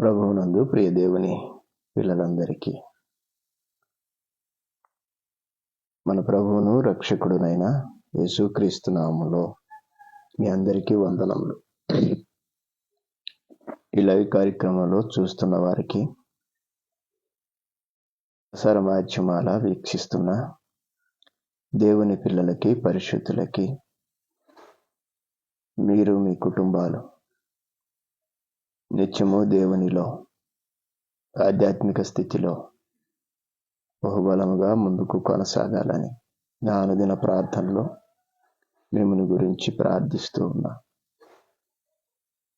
ప్రభువునందు ప్రియ దేవుని పిల్లలందరికీ. మన ప్రభువును రక్షకుడునైన యేసుక్రీస్తు నామములో మీ అందరికీ వందనములు. ఈ లైవ్ కార్యక్రమంలో చూస్తున్న వారికి ప్రసార మాధ్యమాల వీక్షిస్తున్న దేవుని పిల్లలకి పరిశుద్ధులకి మీరు మీ కుటుంబాలు నిత్యము దేవునిలో ఆధ్యాత్మిక స్థితిలో బహుబలముగా ముందుకు కొనసాగాలని నా అనుదిన ప్రార్థనలో మిమ్మల్ని గురించి ప్రార్థిస్తూ ఉన్నా.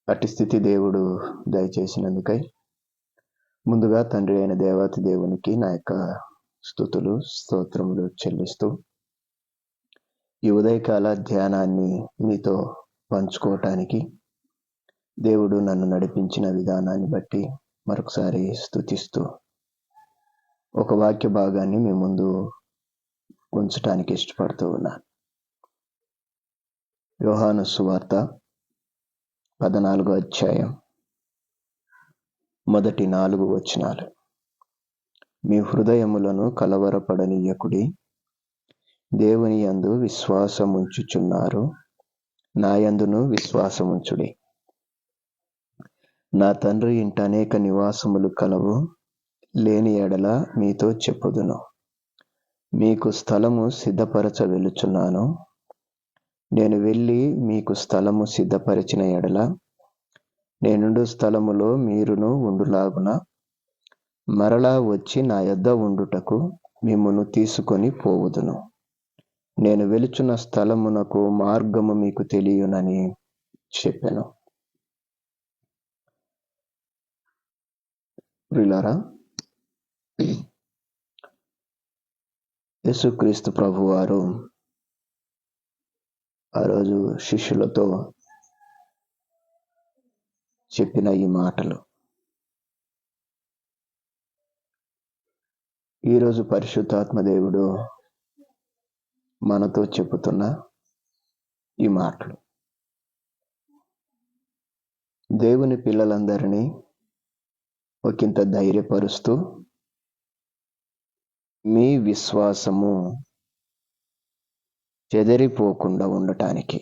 అట్టి స్థితి దేవుడు దయచేసినందుకై ముందుగా తండ్రి అయిన దేవత దేవునికి నా యొక్క స్థుతులు స్తోత్రములు చెల్లిస్తూ ఈ ఉదయకాల ధ్యానాన్ని మీతో పంచుకోవటానికి దేవుడు నన్ను నడిపించిన విధానాన్ని బట్టి మరొకసారి స్థుతిస్తూ ఒక వాక్య భాగాన్ని మీ ముందు ఉంచటానికి ఇష్టపడుతూ ఉన్నాను. యోహాను సువార్త పద్నాలుగో అధ్యాయం మొదటి నాలుగు వచనాలు. మీ హృదయములను కలవరపడనీయకుడి దేవుని యందు విశ్వాసముంచుచున్నారు. నాయందును విశ్వాసముంచుడి. నా తండ్రి ఇంట అనేక నివాసములు కలవు లేని ఎడల మీతో చెప్పుదును. మీకు స్థలము సిద్ధపరచ వెలుచున్నాను నేను వెళ్ళి మీకు స్థలము సిద్ధపరిచిన ఎడల నేనుండు స్థలములో మీరును ఉండులాగున మరలా వచ్చి నా యొద్ద ఉండుటకు మిమ్మును తీసుకొని పోవుదును. నేను వెలుచున్న స్థలమునకు మార్గము మీకు తెలియనని చెప్పాను. ప్రియులారా యేసుక్రీస్తు ప్రభు వారు ఆ రోజు శిష్యులతో చెప్పిన ఈ మాటలు. ఈరోజు పరిశుద్ధాత్మ దేవుడు మనతో చెబుతున్న ఈ మాటలు. దేవుని పిల్లలందరినీ ఒకంత ధైర్యపరుస్తూ మీ విశ్వాసము చెదిరిపోకుండా ఉండటానికి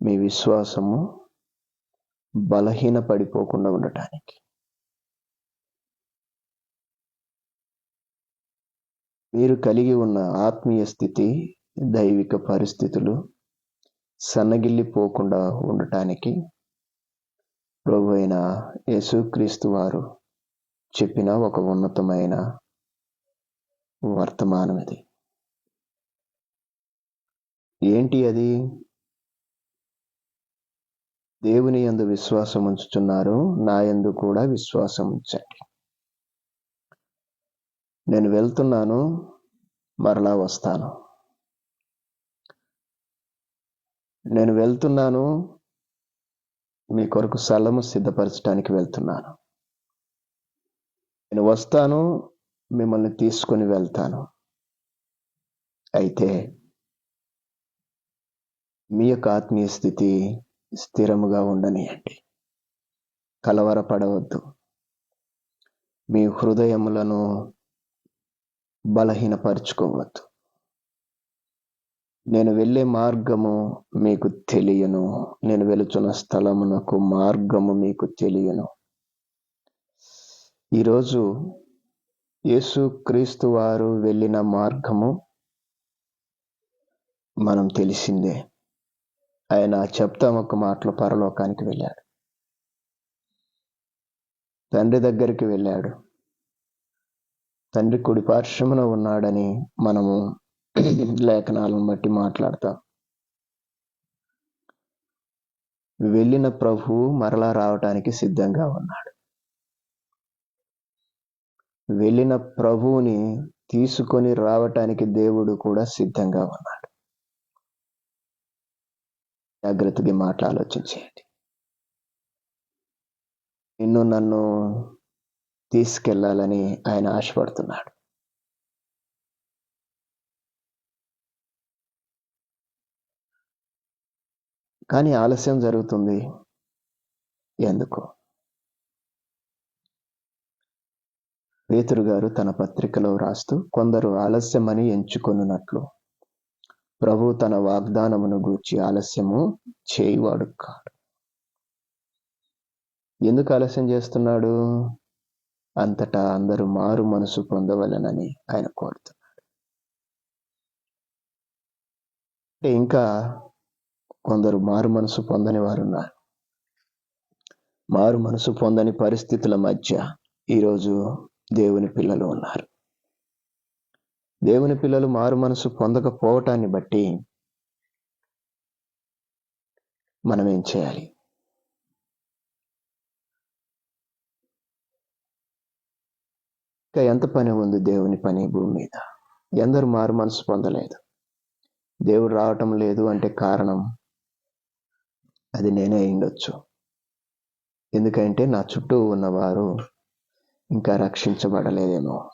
మీ విశ్వాసము బలహీన పడిపోకుండా ఉండటానికి మీరు కలిగి ఉన్న ఆత్మీయ స్థితి దైవిక పరిస్థితులు సన్నగిల్లిపోకుండా ఉండటానికి ప్రభు అయిన యేసుక్రీస్తు వారు చెప్పిన ఒక ఉన్నతమైన వర్తమానం ఇది. ఏంటి అది? దేవుని యందు విశ్వాసం ఉంచుతున్నారు నా యందు కూడా విశ్వాసం ఉంచండి. నేను వెళ్తున్నాను మరలా వస్తాను. నేను వెళ్తున్నాను మీ కొరకు స్థలము సిద్ధపరచడానికి వెళ్తున్నాను. నేను వస్తాను మిమ్మల్ని తీసుకొని వెళ్తాను. అయితే మీ యొక్క ఆత్మీయ స్థితి స్థిరముగా ఉండనియండి. కలవరపడవద్దు. మీ హృదయములను బలహీనపరుచుకోవద్దు. నేను వెళ్ళే మార్గము మీకు తెలియను. నేను వెళుచున్న స్థలమునకు మార్గము మీకు తెలియను. ఈరోజు యేసు క్రీస్తు వారు వెళ్ళిన మార్గము మనం తెలిసిందే. ఆయన చెప్తాం ఒక మాటలో పరలోకానికి వెళ్ళాడు. తండ్రి దగ్గరికి వెళ్ళాడు. తండ్రి కుడి పార్శ్వమున ఉన్నాడని మనము లేఖనాలను బట్టి మాట్లాడతాం. వెళ్ళిన ప్రభు మరలా రావటానికి సిద్ధంగా ఉన్నాడు. వెళ్ళిన ప్రభువుని తీసుకొని రావటానికి దేవుడు కూడా సిద్ధంగా ఉన్నాడు. జాగ్రత్తగా మాట చేయండి నిన్ను నన్ను తీసుకెళ్ళాలని ఆయన ఆశపడుతున్నాడు. కానీ ఆలస్యం జరుగుతుంది. ఎందుకు? పేతురు గారు తన పత్రికలో వ్రాస్తూ కొందరు ఆలస్యమని ఎంచుకొనున్నట్లు. ప్రభు తన వాగ్దానమును గూర్చి ఆలస్యము చేయివాడు కాడు. ఎందుకు ఆలస్యం చేస్తున్నాడు? అంతటా అందరూ మారు మనసు పొందవలనని ఆయన కోరుతున్నాడు. ఇంకా కొందరు మారు మనసు పొందని వారు ఉన్నారు మారు మనసు పొందని పరిస్థితుల మధ్య ఈరోజు దేవుని పిల్లలు ఉన్నారు. దేవుని పిల్లలు మారు మనసు పొందకపోవటాన్ని బట్టి మనం ఏం చేయాలి? ఇంకా ఎంత పని ఉంది దేవుని పని భూమి మీద? ఎందరు మారు మనసు పొందలేదు? దేవుడు రావటం లేదు అంటే కారణం అది నేనే అయ్యుండొచ్చు. ఎందుకంటే నా చుట్టూ ఉన్నవారు ఇంకా రక్షించబడలేదేమో.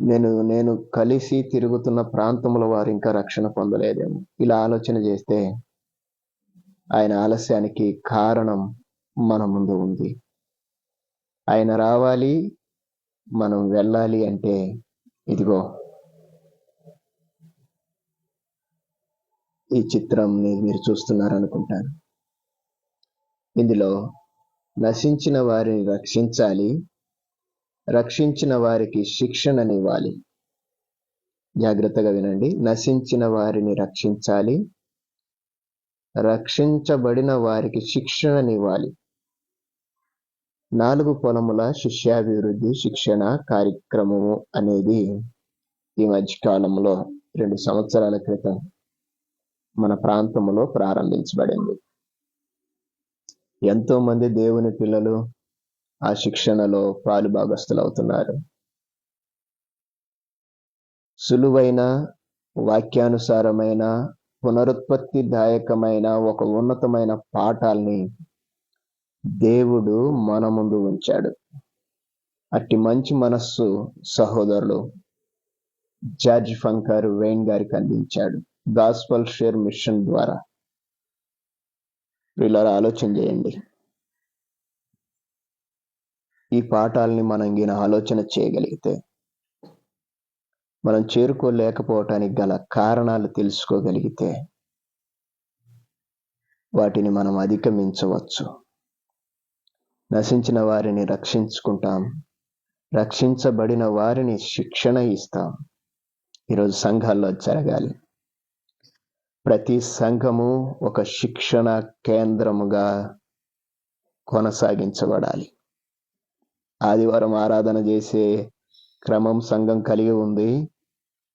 నేను నేను కలిసి తిరుగుతున్న ప్రాంతంలో వారు ఇంకా రక్షణ పొందలేదేమో. ఇలా ఆలోచన చేస్తే ఆయన ఆలస్యానికి కారణం మన ముందు ఉంది. ఆయన రావాలి మనం వెళ్ళాలి అంటే ఇదిగో ఈ చిత్రంని మీరు చూస్తున్నారు అనుకుంటాను ఇందులో నశించిన వారిని రక్షించాలి రక్షించిన వారికి శిక్షణనివ్వాలి. జాగ్రత్తగా వినండి. నశించిన వారిని రక్షించాలి రక్షించబడిన వారికి శిక్షణనివ్వాలి. నాలుగు పొలముల శిష్యాభివృద్ధి శిక్షణ కార్యక్రమము అనేది ఈ మధ్య కాలంలో రెండు సంవత్సరాల క్రితం మన ప్రాంతంలో ప్రారంభించబడింది. ఎంతో మంది దేవుని పిల్లలు ఆ శిక్షణలో పాలుభాగస్తులు అవుతున్నారు సులువైన వాక్యానుసారమైన పునరుత్పత్తి దాయకమైన ఒక ఉన్నతమైన పాఠాల్ని దేవుడు మన ముందు ఉంచాడు. అట్టి మంచి మనస్సు సహోదరులు జార్జ్ ఫంకర్ వేణ్ గారికి అందించాడు. గాస్పల్ షేర్ మిషన్ ద్వారా. వీళ్ళ ఆలోచన చేయండి. ఈ పాఠాలని మనం గిన ఆలోచన చేయగలిగితే మనం చేరుకోలేకపోవటానికి గల కారణాలు తెలుసుకోగలిగితే వాటిని మనం అధిగమించవచ్చు. నశించిన వారిని రక్షించుకుంటాం. రక్షించబడిన వారిని శిక్షణ ఇస్తాం. ఈరోజు సంఘాల్లో జరగాలి. ప్రతి సంఘము ఒక శిక్షణ కేంద్రముగా కొనసాగించబడాలి. ఆదివారం ఆరాధన చేసే క్రమం సంఘం కలిగి ఉంది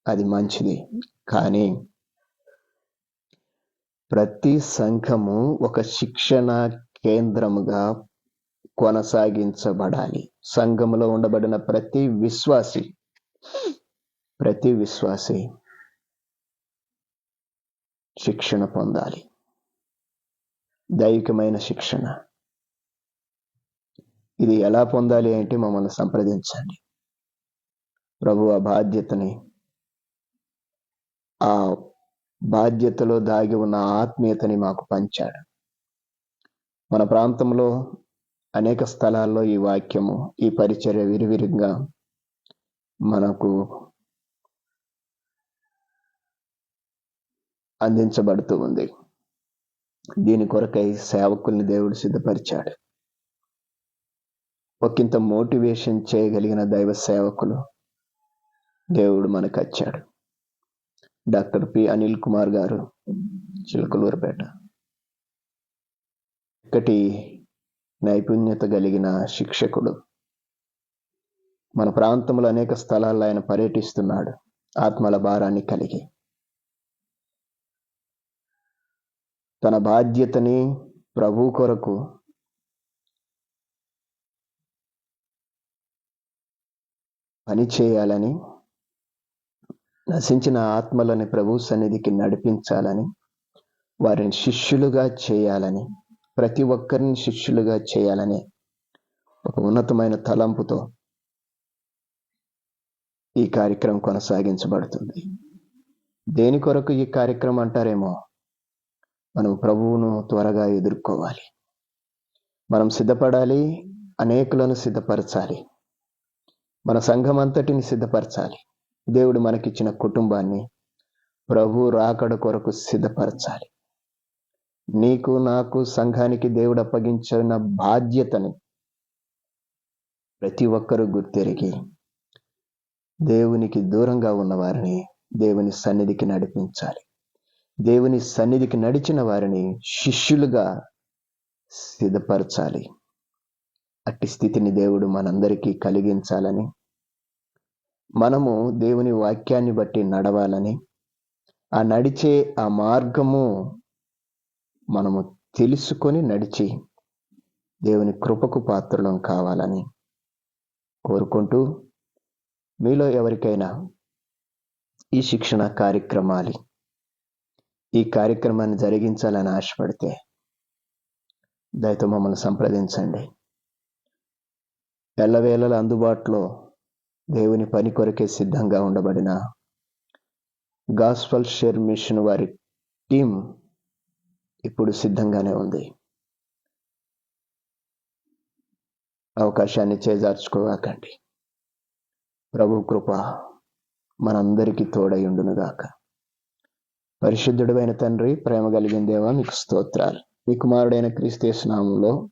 అది మంచిది. కానీ ప్రతి సంఘము ఒక శిక్షణ కేంద్రముగా కొనసాగించబడాలి. సంఘములో ఉండబడిన ప్రతి విశ్వాసి ప్రతి విశ్వాసి శిక్షణ పొందాలి. దైవికమైన శిక్షణ. ఇది ఎలా పొందాలి అంటే మమ్మల్ని సంప్రదించండి. ప్రభు ఆ బాధ్యతని ఆ బాధ్యతలో దాగి ఉన్న ఆత్మీయతని మాకు పంచాడు. మన ప్రాంతంలో అనేక స్థలాల్లో ఈ వాక్యము ఈ పరిచర్య విరివిరిగా మనకు అందించబడుతూ ఉంది. దీని కొరకై సేవకుల్ని దేవుడు సిద్ధపరిచాడు. ఒకంత మోటివేషన్ చేయగలిగిన దైవ సేవకులు దేవుడు మనకు వచ్చాడు డాక్టర్ పి. అనిల్ కుమార్ గారు చిలకలూరుపేట. ఇక్కటి నైపుణ్యత కలిగిన శిక్షకుడు. మన ప్రాంతంలో అనేక స్థలాల్లో ఆయన పర్యటిస్తున్నాడు. ఆత్మల భారాన్ని కలిగి. తన బాధ్యతని ప్రభు కొరకు పని చేయాలని నశించిన ఆత్మలని ప్రభు సన్నిధికి నడిపించాలని వారిని శిష్యులుగా చేయాలని ప్రతి ఒక్కరిని శిష్యులుగా చేయాలని ఒక ఉన్నతమైన తలంపుతో ఈ కార్యక్రమం కొనసాగించబడుతుంది. దేని కొరకు ఈ కార్యక్రమం అంటారేమో? మనం ప్రభువును త్వరగా ఎదుర్కోవాలి. మనం సిద్ధపడాలి అనేకులను సిద్ధపరచాలి. మన సంఘం అంతటిని సిద్ధపరచాలి. దేవుడు మనకిచ్చిన కుటుంబాన్ని ప్రభు రాకడ కొరకు సిద్ధపరచాలి. నీకు నాకు సంఘానికి దేవుడు అప్పగించిన బాధ్యతని ప్రతి ఒక్కరూ గుర్తెరిగి దేవునికి దూరంగా ఉన్నవారిని దేవుని సన్నిధికి నడిపించాలి. దేవుని సన్నిధికి నడిచిన వారిని శిష్యులుగా సిద్ధపరచాలి. అట్టి స్థితిని దేవుడు మనందరికీ కలిగించాలని మనము దేవుని వాక్యాన్ని బట్టి నడవాలని ఆ నడిచే ఆ మార్గము మనము తెలుసుకొని నడిచి దేవుని కృపకు పాత్రలం కావాలని కోరుకుంటూ మీలో ఎవరికైనా ఈ శిక్షణ కార్యక్రమాలు. ఈ కార్యక్రమాన్ని జరిగించాలని ఆశపడితే దయతో మమ్మల్ని సంప్రదించండి. ఎల్లవేళల అందుబాటులో దేవుని పని కొరకే సిద్ధంగా ఉండబడిన గాస్పల్ షేర్ మిషన్ వారి టీం ఇప్పుడు సిద్ధంగానే ఉంది. అవకాశాన్ని చేజార్చుకోవాకండి ప్రభు కృప మనందరికీ తోడయుండునుగాక పరిశుద్ధుడైన తండ్రి ప్రేమ కలిగిన దేవా మీకు స్తోత్రాలు. మీ కుమారుడైన క్రీస్తేసు నామంలో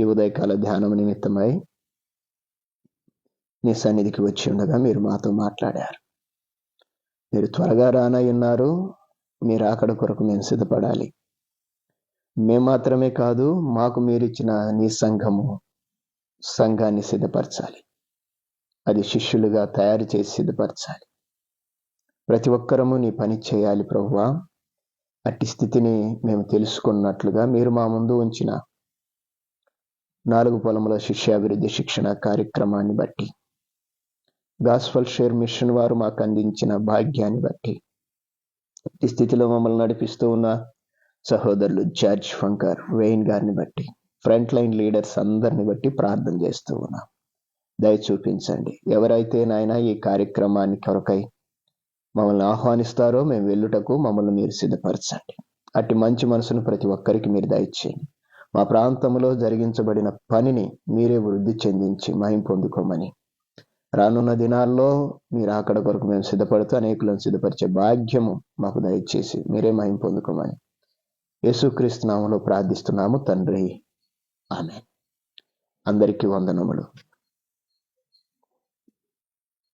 ఈ ఉదయకాల ధ్యానం నిమిత్తమై నీ సన్నిధికి వచ్చి ఉండగా మీరు మాతో మాట్లాడారు. మీరు త్వరగా రానై ఉన్నారు. మీరు అక్కడ కొరకు మేము సిద్ధపడాలి. మేము మాత్రమే కాదు మాకు మీరిచ్చిన నీ సంఘము సంఘాన్ని సిద్ధపరచాలి. అది శిష్యులుగా తయారు చేసి సిద్ధపరచాలి. ప్రతి ఒక్కరము నీ పని చేయాలి ప్రభువా. అట్టి స్థితిని మేము తెలుసుకున్నట్లుగా మీరు మా ముందు ఉంచిన నాలుగు పొలముల శిష్యాభివృద్ధి శిక్షణ కార్యక్రమాన్ని బట్టి గాస్ఫల్ షేర్ మిషన్ వారు మాకు అందించిన భాగ్యాన్ని బట్టి ఈ స్థితిలో మమ్మల్ని నడిపిస్తూ ఉన్న సహోదరులు జార్జ్ ఫంకర్ వెయిన్ గారిని బట్టి ఫ్రంట్ లైన్ లీడర్స్ అందరిని బట్టి ప్రార్థన చేస్తూ ఉన్నాం. దయ చూపించండి. ఎవరైతే నాయన ఈ కార్యక్రమాన్ని కొరకై మమ్మల్ని ఆహ్వానిస్తారో మేము వెళ్ళుటకు మమ్మల్ని మీరు సిద్ధపరచండి. అట్టి మంచి మనసును ప్రతి ఒక్కరికి మీరు దయచేయండి. మా ప్రాంతంలో జరిగించబడిన పనిని మీరే వృద్ధి చెందించి మహిం పొందుకోమని. రానున్న దినాల్లో మీరు అక్కడ కొరకు మేము సిద్ధపడుతూ అనేకులను సిద్ధపరిచే భాగ్యము మాకు దయచేసి మీరే మహిం పొందుకోమని. యేసుక్రీస్తు నామలో ప్రార్థిస్తున్నాము తండ్రి. ఆమె అందరికీ వందనములు.